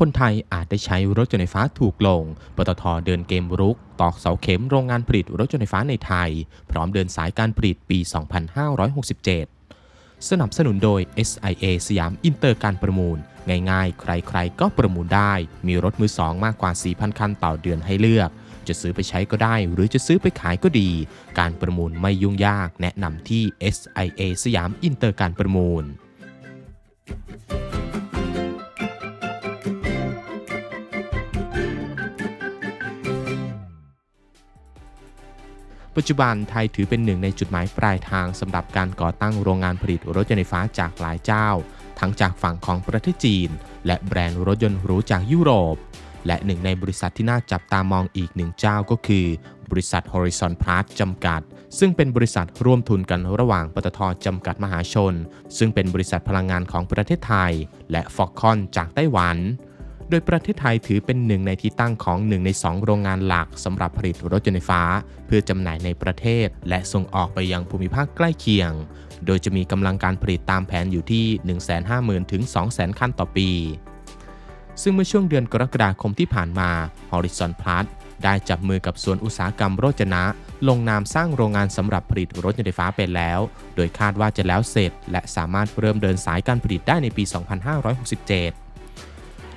คนไทยอาจได้ใช้รถยนต์ไฟฟ้าถูกลง ปตทเดินเกมรุก ตอกเสาเข็มโรงงานผลิตรถยนต์ไฟฟ้าในไทย พร้อมเดินสายการผลิตปี 2567 สนับสนุนโดย SIA สยามอินเตอร์การประมูล ง่ายๆ ใครๆ ก็ประมูลได้ มีรถมือสองมากกว่า 4,000 คันต่อเดือนให้เลือก จะซื้อไปใช้ก็ได้ หรือจะซื้อไปขายก็ดี การประมูลไม่ยุ่งยาก แนะนำที่ SIA สยามอินเตอร์การประมูล ปัจจุบันไทยถือเป็นหนึ่งในจุดหมายปลายทางสำหรับการก่อตั้งโรงงานผลิตรถยนต์ไฟฟ้าจากหลายเจ้า ทั้งจากฝั่งของประเทศจีน และแบรนด์รถยนต์หรูจากยุโรป และหนึ่งในบริษัทที่น่าจับตามองอีกหนึ่งเจ้าก็คือ บริษัท Horizon Plus จำกัด ซึ่งเป็นบริษัทร่วมทุนกันระหว่างปตทจำกัดมหาชน ซึ่งเป็นบริษัทพลังงานของประเทศไทย และ f o x c o n จากไต้หวัน ดยประเทศไทยถือเป็นหนึ่งในที่ตั้งของหนึ่งในสองโรงงานหลักสำหรับผลิตรถยนต์ไฟฟ้า เพื่อจำหน่ายในประเทศ และส่งออกไปยังภูมิภาคใกล้เคียง โดยจะมีกำลังการผลิตตามแผนอยู่ที่ 150,000 ถึง 200,000 คันต่อปี ซึ่งเมื่อช่วงเดือนกรกฎาคมที่ผ่านมา Horizon Plus ได้จับมือกับส่วนอุตสาหกรรมโรจนะ ลงนามสร้างโรงงานสำหรับผลิตรถยนต์ไฟฟ้าไปแล้ว โดยคาดว่าจะแล้วเสร็จ และสามารถเริ่มเดินสายการผลิตได้ในปี 2567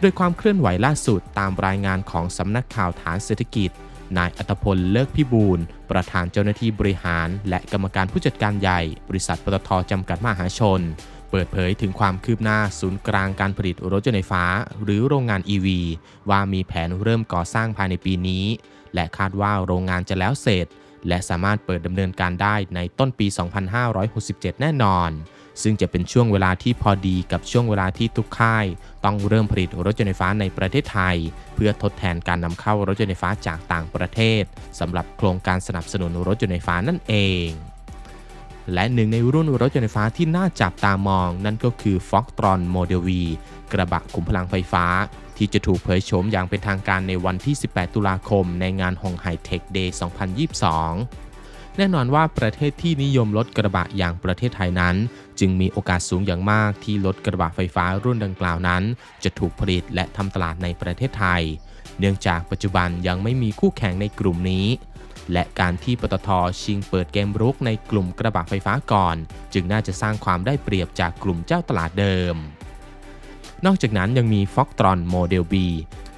โดยความเคลื่อนไหวล่าสุดตามรายงานของสำนักข่าวฐานเศรษฐกิจ นายอัตพลเลิกพิบูลประธานเจ้าหน้าที่บริหาร และกรรมการผู้จัดการใหญ่ บริษัทปตทจำกัดมหาชน เปิดเผยถึงความคืบหน้าศูนย์กลางการผลิตรถยนต์ไฟฟ้า หรือโรงงาน EV ว่ามีแผนเริ่มก่อสร้างภายในปีนี้ และคาดว่าโรงงานจะแล้วเสร็จ และสามารถเปิดดำเนินการได้ในต้นปี 2567 แน่นอน ซึ่งจะเป็นช่วงเวลาที่พอดีกับช่วงเวลาที่ทุกค่าย ต้องเริ่มผลิตรถยนต์ไฟฟ้าในประเทศไทย เพื่อทดแทนการนำเข้ารถยนต์ไฟฟ้าจากต่างประเทศสำหรับโครงการสนับสนุนรถยนต์ไฟฟ้านั่นเอง และหนึ่งในรุ่นรถยนต์ไฟฟ้าที่น่าจับตามอง นั่นก็คือ Foxtron Model V กระบะขุมพลังไฟฟ้าที่จะถูกเผยโฉมอย่างเป็นทางการในวันที่ 18 ตุลาคม ในงานฮงไฮเทคเดย์ 2022 แน่นอนว่าประเทศที่นิยมรถกระบะอย่างประเทศไทยนั้น จึงมีโอกาสสูงอย่างมากที่รถกระบะไฟฟ้ารุ่นดังกล่าวนั้น จะถูกผลิตและทำตลาดในประเทศไทย เนื่องจากปัจจุบันยังไม่มีคู่แข่งในกลุ่มนี้ และการที่ปตทชิงเปิดเกมรุกในกลุ่มกระบะไฟฟ้าก่อน จึงน่าจะสร้างความได้เปรียบจากกลุ่มเจ้าตลาดเดิม นอกจากนั้นยังมี Foxtron Model B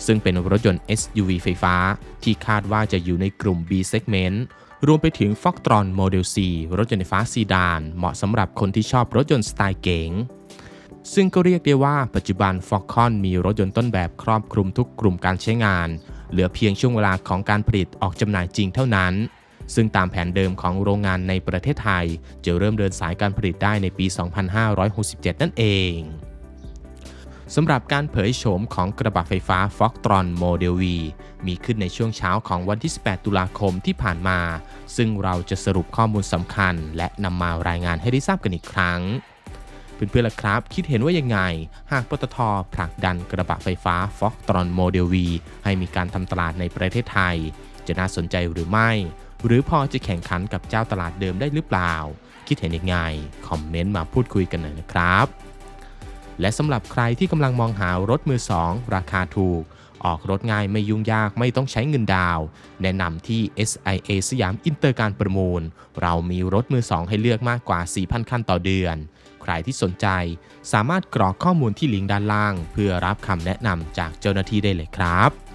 ซึ่งเป็นรถยนต์ SUV ไฟฟ้า ที่คาดว่าจะอยู่ในกลุ่ม B segment รวมไปถึง Foxtron Model C รถยนต์ไฟฟ้าซีดาน เหมาะสำหรับคนที่ชอบรถยนต์สไตล์เก๋งซึ่งก็เรียกได้ว่าปัจจุบัน f o x c o n มีรถยนต์ต้นแบบครอบคลุมทุกกลุ่มการใช้งาน เหลือเพียงช่วงเวลาของการผลิตออกจำหน่ายจริงเท่านั้น ซึ่งตามแผนเดิมของโรงงานในประเทศไทย จะเริ่มเดินสายการผลิตได้ในปี 2567 นั่นเอง สำหรับการเผยโฉมของกระบะไฟฟ้า Foxtron Model V มีขึ้นในช่วงเช้าของวันที่ 18 ตุลาคมที่ผ่านมา ซึ่งเราจะสรุปข้อมูลสำคัญ และนำมารายงานให้ได้ทราบกันอีกครั้ง เพื่อนๆล่ะครับ คิดเห็นว่ายังไง หากปตทผลักดันกระบะไฟฟ้า Foxtron Model V ให้มีการทำตลาดในประเทศไทย จะน่าสนใจหรือไม่ หรือพอจะแข่งขันกับเจ้าตลาดเดิมได้หรือเปล่า คิดเห็นยังไง คอมเมนต์มาพูดคุยกันหน่อยนะครับ และสำหรับใครที่กำลังมองหารถมือ2ราคาถูก ออกรถง่ายไม่ยุ่งยากไม่ต้องใช้เงินดาว แนะนำที่ SIA สยามอินเตอร์การประมูล เรามีรถมือ2ให้เลือกมากกว่า 4,000 คันต่อเดือน ใครที่สนใจ สามารถกรอกข้อมูลที่ลิงก์ด้านล่าง เพื่อรับคำแนะนำจากเจ้าหน้าที่ได้เลยครับ